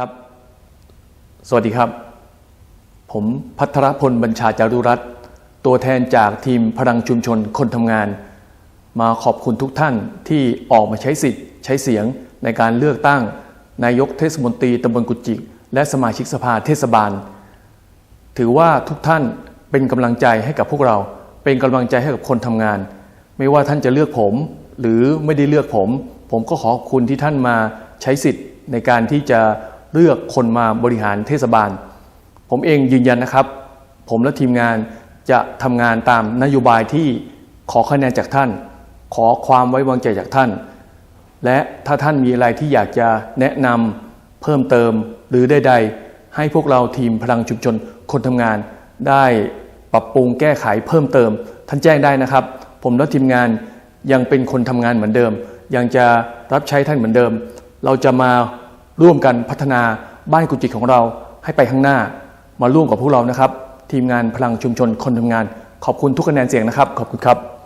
ครับ สวัสดีครับ ผมพัทรพลบัญชาจารุรัตน์ตัวแทนจากทีมพลังชุมชนคนทำงาน มาขอบคุณทุกท่านที่ออกมาใช้สิทธิ์ ใช้เสียงในการเลือกตั้ง นายกเทศมนตรีตำบลกุจิก และสมาชิกสภาเทศบาล ถือว่าทุกท่านเป็นกำลังใจให้กับพวกเรา เป็นกำลังใจให้กับคนทำงาน ไม่ว่าท่านจะเลือกผม หรือไม่ได้เลือกผม ผมก็ขอบคุณที่ท่านมาใช้สิทธิ์ในการที่จะ เลือกคนมาบริหารเทศบาล ผมเองยืนยันนะครับ ผมและทีมงานจะทำงานตามนโยบายที่ขอคะแนนจากท่าน ขอความไว้วางใจจากท่าน และถ้าท่านมีอะไรที่อยากจะแนะนำเพิ่มเติมหรือใดๆให้พวกเราทีมพลังชุมชนคนทำงาน ได้ปรับปรุงแก้ไขเพิ่มเติม ท่านแจ้งได้นะครับ ผมและทีมงานยังเป็นคนทำงานเหมือนเดิม ยังจะรับใช้ท่านเหมือนเดิม เราจะมา ร่วมกันพัฒนาบ้านกุจิตของเราให้ไปข้างหน้า มาร่วมกับพวกเรานะครับ ทีมงานพลังชุมชนคนทำงาน ขอบคุณทุกคะแนนเสียงนะครับ ขอบคุณครับ